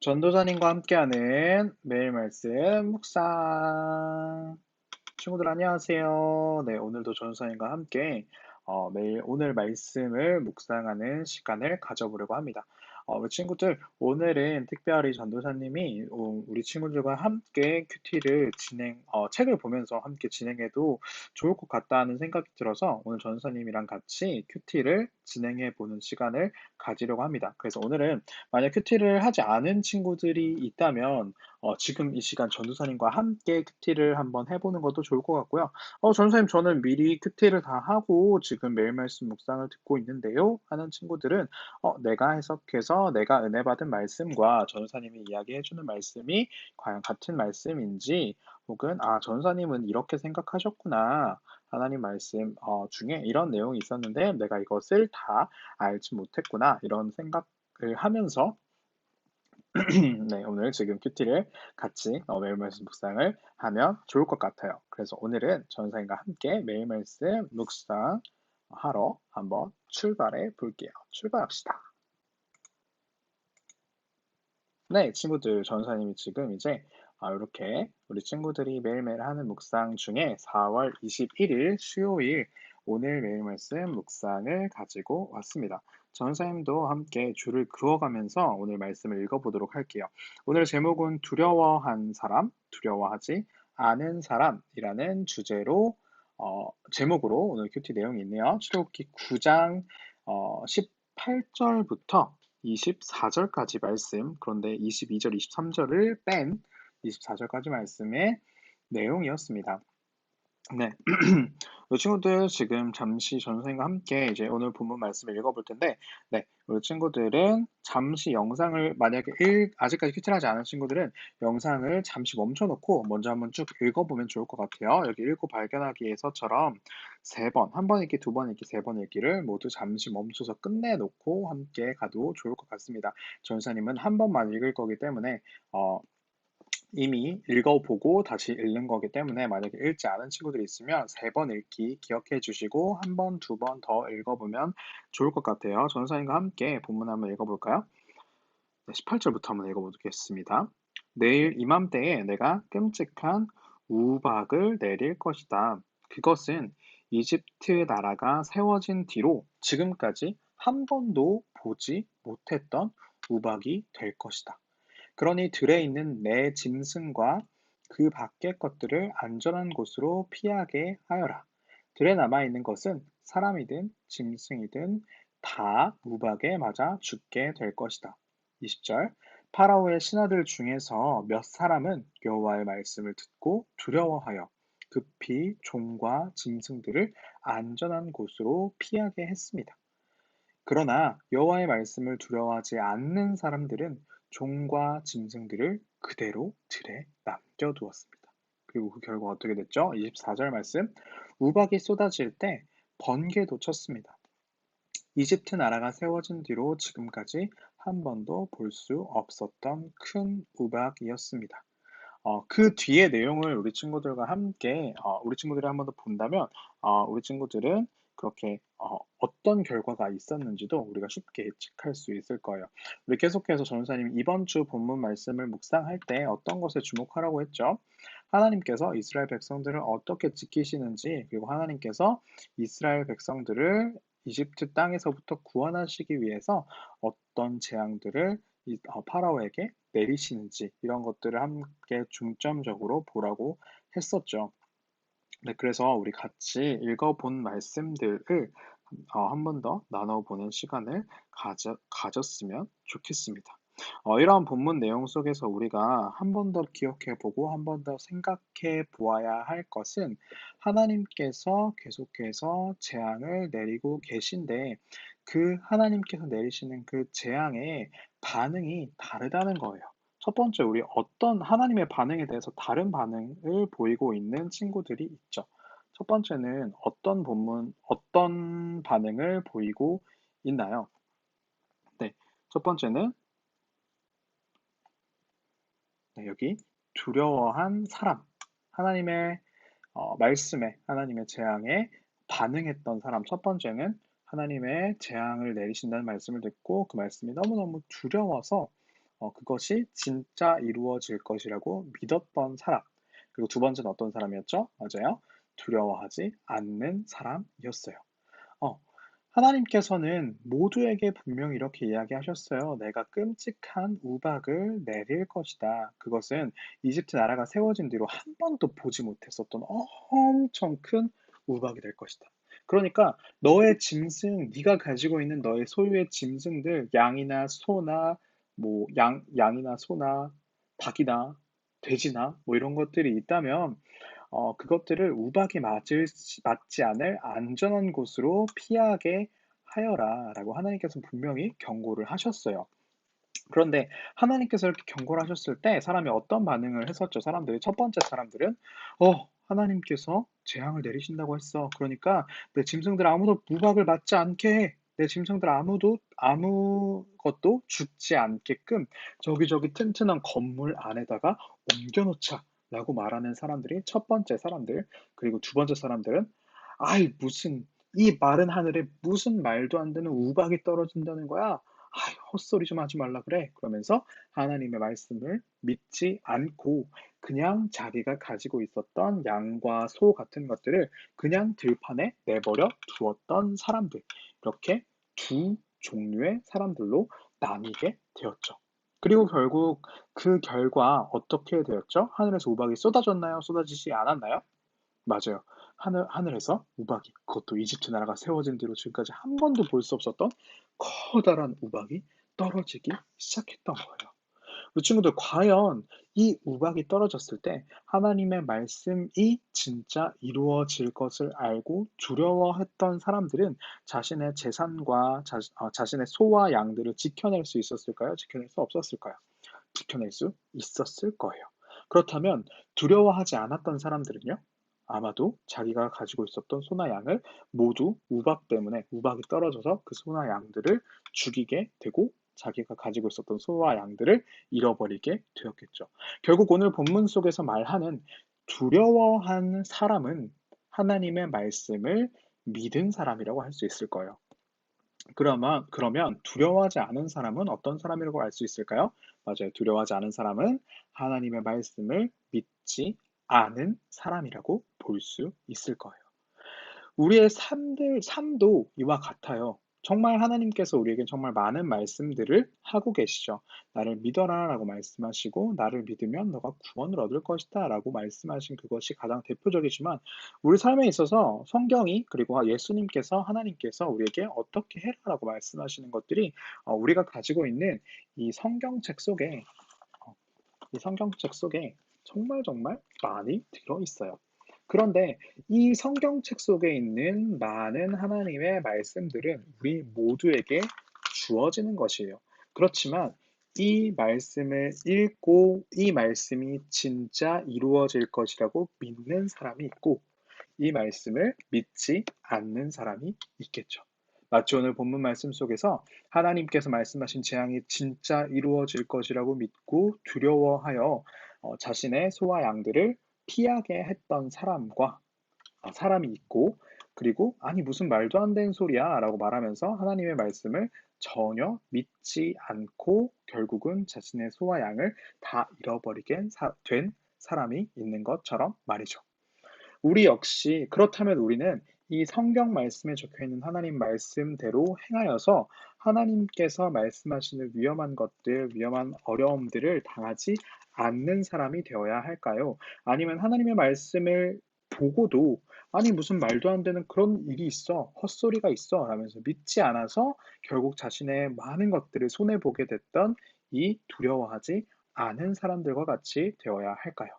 전도사님과 함께하는 매일 말씀 묵상. 친구들 안녕하세요. 네, 오늘도 전도사님과 함께 어, 매일 오늘 말씀을 묵상하는 시간을 가져보려고 합니다. 어, 우리 친구들, 오늘은 특별히 전도사님이 어, 우리 친구들과 함께 큐티를 진행, 어, 책을 보면서 함께 진행해도 좋을 것 같다는 생각이 들어서 오늘 전도사님이랑 같이 큐티를 진행해 보는 시간을 가지려고 합니다. 그래서 오늘은 만약 큐티를 하지 않은 친구들이 있다면 어, 지금 이 시간 전도사님과 함께 큐티를 한번 해보는 것도 좋을 것 같고요. 어, 전도사님 저는 미리 큐티를 다 하고 지금 매일 말씀 묵상을 듣고 있는데요. 하는 친구들은 어, 내가 해석해서 내가 은혜 받은 말씀과 전도사님이 이야기해주는 말씀이 과연 같은 말씀인지 혹은 아 전도사님은 이렇게 생각하셨구나. 하나님 말씀 어, 중에 이런 내용이 있었는데 내가 이것을 다 알지 못했구나 이런 생각을 하면서 네, 오늘 지금 큐티를 같이 어, 매일 말씀 묵상을 하면 좋을 것 같아요. 그래서 오늘은 전사님과 함께 매일 말씀 묵상 하러 한번 출발해 볼게요. 출발합시다. 네, 친구들 전사님이 지금 이제 아, 이렇게 우리 친구들이 매일매일 하는 묵상 중에 4월 21일 수요일 오늘 매일 말씀 묵상을 가지고 왔습니다. 전사님도 함께 줄을 그어가면서 오늘 말씀을 읽어보도록 할게요. 오늘 제목은 두려워한 사람, 두려워하지 않은 사람이라는 주제로 어, 제목으로 오늘 큐티 내용이 있네요. 출애굽기 9장 어, 18절부터 24절까지 말씀, 그런데 22절, 23절을 뺀 24절까지 말씀의 내용이었습니다. 네. 우리 친구들 지금 잠시 전 선생과 함께 이제 오늘 본문 말씀을 읽어볼 텐데, 네. 우리 친구들은 잠시 영상을 만약에 일, 아직까지 큐티하지 않은 친구들은 영상을 잠시 멈춰놓고 먼저 한번 쭉 읽어보면 좋을 것 같아요. 여기 읽고 발견하기에서처럼 세 번, 한 번 읽기, 두 번 읽기, 세 번 읽기를 모두 잠시 멈춰서 끝내놓고 함께 가도 좋을 것 같습니다. 전사님은 한 번만 읽을 거기 때문에 어, 이미 읽어보고 다시 읽는 거기 때문에 만약에 읽지 않은 친구들이 있으면 세 번 읽기 기억해 주시고 한 번, 두 번 더 읽어보면 좋을 것 같아요. 전사님과 함께 본문 한번 읽어볼까요? 18절부터 한번 읽어보겠습니다. 내일 이맘때에 내가 끔찍한 우박을 내릴 것이다. 그것은 이집트 나라가 세워진 뒤로 지금까지 한 번도 보지 못했던 우박이 될 것이다. 그러니 들에 있는 내 짐승과 그 밖의 것들을 안전한 곳으로 피하게 하여라. 들에 남아 있는 것은 사람이든 짐승이든 다 무박에 맞아 죽게 될 것이다. 20절 파라오의 신하들 중에서 몇 사람은 여호와의 말씀을 듣고 두려워하여 급히 종과 짐승들을 안전한 곳으로 피하게 했습니다. 그러나 여호와의 말씀을 두려워하지 않는 사람들은 종과 짐승들을 그대로 들에 남겨두었습니다. 그리고 그 결과 어떻게 됐죠? 24절 말씀 우박이 쏟아질 때 번개 도 쳤습니다. 이집트 나라가 세워진 뒤로 지금까지 한 번도 볼 수 없었던 큰 우박이었습니다. 어, 그 뒤의 내용을 우리 친구들과 함께 어, 우리 친구들이 한 번 더 본다면 어, 우리 친구들은 그렇게 어, 떤 결과가 있었는지도 우리가 쉽게 예측할 수 있을 거예요. 우리 계속해서 전사님 이번 주 본문 말씀을 묵상할 때 어떤 것에 주목하라고 했죠? 하나님께서 이스라엘 백성들을 어떻게 지키시는지 그리고 하나님께서 이스라엘 백성들을 이집트 땅에서부터 구원하시기 위해서 어떤 재앙들을 어, 파라오에게 내리시는지 이런 것들을 함께 중점적으로 보라고 했었죠. 네, 그래서 우리 같이 읽어본 말씀들을 어, 한 번 더 나눠보는 시간을 가져, 가졌으면 좋겠습니다. 어, 이러한 본문 내용 속에서 우리가 한 번 더 기억해 보고 한 번 더 생각해 보아야 할 것은 하나님께서 계속해서 재앙을 내리고 계신데 그 하나님께서 내리시는 그 재앙의 반응이 다르다는 거예요. 첫 번째, 우리 어떤 하나님의 반응에 대해서 다른 반응을 보이고 있는 친구들이 있죠. 첫 번째는 어떤 본문, 어떤 반응을 보이고 있나요? 네, 첫 번째는 네, 여기 두려워한 사람, 하나님의 어, 말씀에, 하나님의 재앙에 반응했던 사람. 첫 번째는 하나님의 재앙을 내리신다는 말씀을 듣고 그 말씀이 너무너무 두려워서 어, 그것이 진짜 이루어질 것이라고 믿었던 사람. 그리고 두 번째는 어떤 사람이었죠? 맞아요. 두려워하지 않는 사람이었어요. 어, 하나님께서는 모두에게 분명히 이렇게 이야기하셨어요. 내가 끔찍한 우박을 내릴 것이다. 그것은 이집트 나라가 세워진 뒤로 한 번도 보지 못했었던 엄청 큰 우박이 될 것이다. 그러니까 너의 짐승, 네가 가지고 있는 너의 소유의 짐승들, 양이나 소나 뭐 양, 양이나 소나 닭이나 돼지나 뭐 이런 것들이 있다면 어, 그것들을 우박이 맞을, 맞지 않을 안전한 곳으로 피하게 하여라 라고 하나님께서 분명히 경고를 하셨어요. 그런데 하나님께서 이렇게 경고를 하셨을 때 사람이 어떤 반응을 했었죠? 사람들이 첫 번째 사람들은 어 하나님께서 재앙을 내리신다고 했어. 그러니까 내 짐승들 아무도 무박을 맞지 않게 해. 내 짐승들 아무도 아무것도 죽지 않게끔 저기저기 튼튼한 건물 안에다가 옮겨놓자. 라고 말하는 사람들이 첫 번째 사람들, 그리고 두 번째 사람들은 아이, 무슨, 이 마른 하늘에 무슨 말도 안 되는 우박이 떨어진다는 거야? 아이, 헛소리 좀 하지 말라 그래. 그러면서 하나님의 말씀을 믿지 않고 그냥 자기가 가지고 있었던 양과 소 같은 것들을 그냥 들판에 내버려 두었던 사람들. 이렇게 두 종류의 사람들로 나뉘게 되었죠. 그리고 결국 그 결과 어떻게 되었죠? 하늘에서 우박이 쏟아졌나요? 쏟아지지 않았나요? 맞아요. 하늘, 하늘에서 우박이, 그것도 이집트 나라가 세워진 뒤로 지금까지 한 번도 볼 수 없었던 커다란 우박이 떨어지기 시작했던 거예요. 우리 친구들, 과연 이 우박이 떨어졌을 때 하나님의 말씀이 진짜 이루어질 것을 알고 두려워했던 사람들은 자신의 재산과 자, 어, 자신의 소와 양들을 지켜낼 수 있었을까요? 지켜낼 수 없었을까요? 지켜낼 수 있었을 거예요. 그렇다면 두려워하지 않았던 사람들은요? 아마도 자기가 가지고 있었던 소나 양을 모두 우박 때문에 우박이 떨어져서 그 소나 양들을 죽이게 되고 자기가 가지고 있었던 소와 양들을 잃어버리게 되었겠죠. 결국 오늘 본문 속에서 말하는 두려워한 사람은 하나님의 말씀을 믿은 사람이라고 할 수 있을 거예요. 그러면, 그러면 두려워하지 않은 사람은 어떤 사람이라고 알 수 있을까요? 맞아요. 두려워하지 않은 사람은 하나님의 말씀을 믿지 않은 사람이라고 볼 수 있을 거예요. 우리의 삶들, 삶도 이와 같아요. 정말 하나님께서 우리에게 정말 많은 말씀들을 하고 계시죠. 나를 믿어라 라고 말씀하시고, 나를 믿으면 너가 구원을 얻을 것이다 라고 말씀하신 그것이 가장 대표적이지만, 우리 삶에 있어서 성경이, 그리고 예수님께서, 하나님께서 우리에게 어떻게 해라 라고 말씀하시는 것들이 어, 우리가 가지고 있는 이 성경책 속에, 어, 이 성경책 속에 정말 정말 많이 들어 있어요. 그런데 이 성경책 속에 있는 많은 하나님의 말씀들은 우리 모두에게 주어지는 것이에요. 그렇지만 이 말씀을 읽고 이 말씀이 진짜 이루어질 것이라고 믿는 사람이 있고 이 말씀을 믿지 않는 사람이 있겠죠. 마치 오늘 본문 말씀 속에서 하나님께서 말씀하신 재앙이 진짜 이루어질 것이라고 믿고 두려워하여 어, 자신의 소와 양들을 피하게 했던 사람과 아, 사람이 있고 그리고 아니 무슨 말도 안 되는 소리야 라고 말하면서 하나님의 말씀을 전혀 믿지 않고 결국은 자신의 소와 양을 다 잃어버리게 된 사람이 있는 것처럼 말이죠. 우리 역시 그렇다면 우리는 이 성경 말씀에 적혀 있는 하나님 말씀대로 행하여서 하나님께서 말씀하시는 위험한 것들, 위험한 어려움들을 당하지 않는 사람이 되어야 할까요? 아니면 하나님의 말씀을 보고도 아니 무슨 말도 안 되는 그런 일이 있어 헛소리가 있어 라면서 믿지 않아서 결국 자신의 많은 것들을 손해 보게 됐던 이 두려워하지 않은 사람들과 같이 되어야 할까요?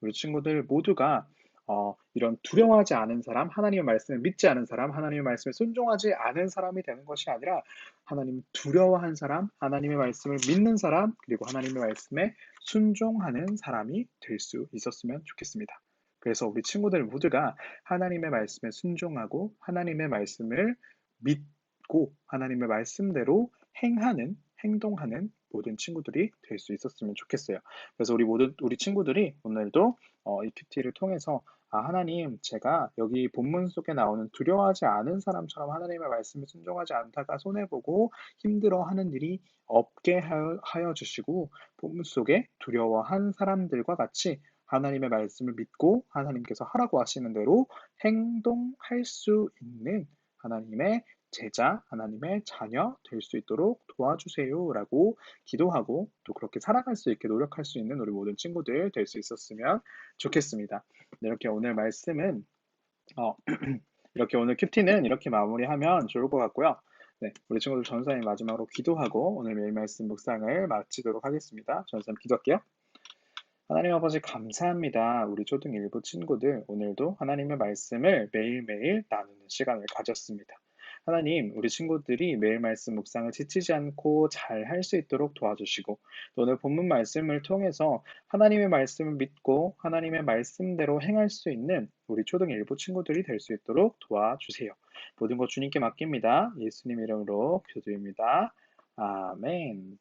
우리 친구들 모두가 어, 이런 두려워하지 않은 사람, 하나님의 말씀을 믿지 않은 사람, 하나님의 말씀에 순종하지 않은 사람이 되는 것이 아니라 하나님 두려워한 사람, 하나님의 말씀을 믿는 사람, 그리고 하나님의 말씀에 순종하는 사람이 될 수 있었으면 좋겠습니다. 그래서 우리 친구들 모두가 하나님의 말씀에 순종하고 하나님의 말씀을 믿고 하나님의 말씀대로 행하는 행동하는 모든 친구들이 될 수 있었으면 좋겠어요. 그래서 우리 모든 우리 친구들이 오늘도 어, 이 큐티를 통해서 아, 하나님, 제가 여기 본문 속에 나오는 두려워하지 않은 사람처럼 하나님의 말씀을 순종하지 않다가 손해보고 힘들어하는 일이 없게 하여 주시고 본문 속에 두려워한 사람들과 같이 하나님의 말씀을 믿고 하나님께서 하라고 하시는 대로 행동할 수 있는 하나님의 제자, 하나님의 자녀 될 수 있도록 도와주세요. 라고 기도하고 또 그렇게 살아갈 수 있게 노력할 수 있는 우리 모든 친구들 될 수 있었으면 좋겠습니다. 네, 이렇게 오늘 말씀은, 어, 이렇게 오늘 큐티는 이렇게 마무리하면 좋을 것 같고요. 네, 우리 친구들 전사님 마지막으로 기도하고 오늘 매일 말씀 묵상을 마치도록 하겠습니다. 전사님 기도할게요. 하나님 아버지 감사합니다. 우리 초등 일부 친구들 오늘도 하나님의 말씀을 매일매일 나누는 시간을 가졌습니다. 하나님, 우리 친구들이 매일 말씀 묵상을 지치지 않고 잘 할 수 있도록 도와주시고, 오늘 본문 말씀을 통해서 하나님의 말씀을 믿고 하나님의 말씀대로 행할 수 있는 우리 초등 일부 친구들이 될 수 있도록 도와주세요. 모든 것 주님께 맡깁니다. 예수님 이름으로 기도드립니다. 아멘.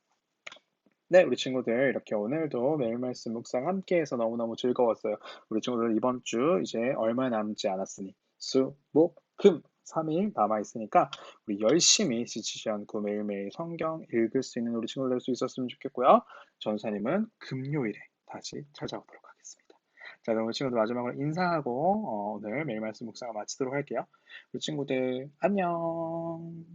네, 우리 친구들 이렇게 오늘도 매일 말씀 묵상 함께해서 너무너무 즐거웠어요. 우리 친구들 이번 주 이제 얼마 남지 않았으니 수, 목, 금 3일 남아 있으니까 우리 열심히 지치지 않고 매일매일 성경 읽을 수 있는 우리 친구들 될 수 있었으면 좋겠고요. 전사님은 금요일에 다시 찾아오도록 하겠습니다. 자, 그럼 우리 친구들 마지막으로 인사하고 어, 오늘 매일 말씀 묵상을 마치도록 할게요. 우리 친구들 안녕.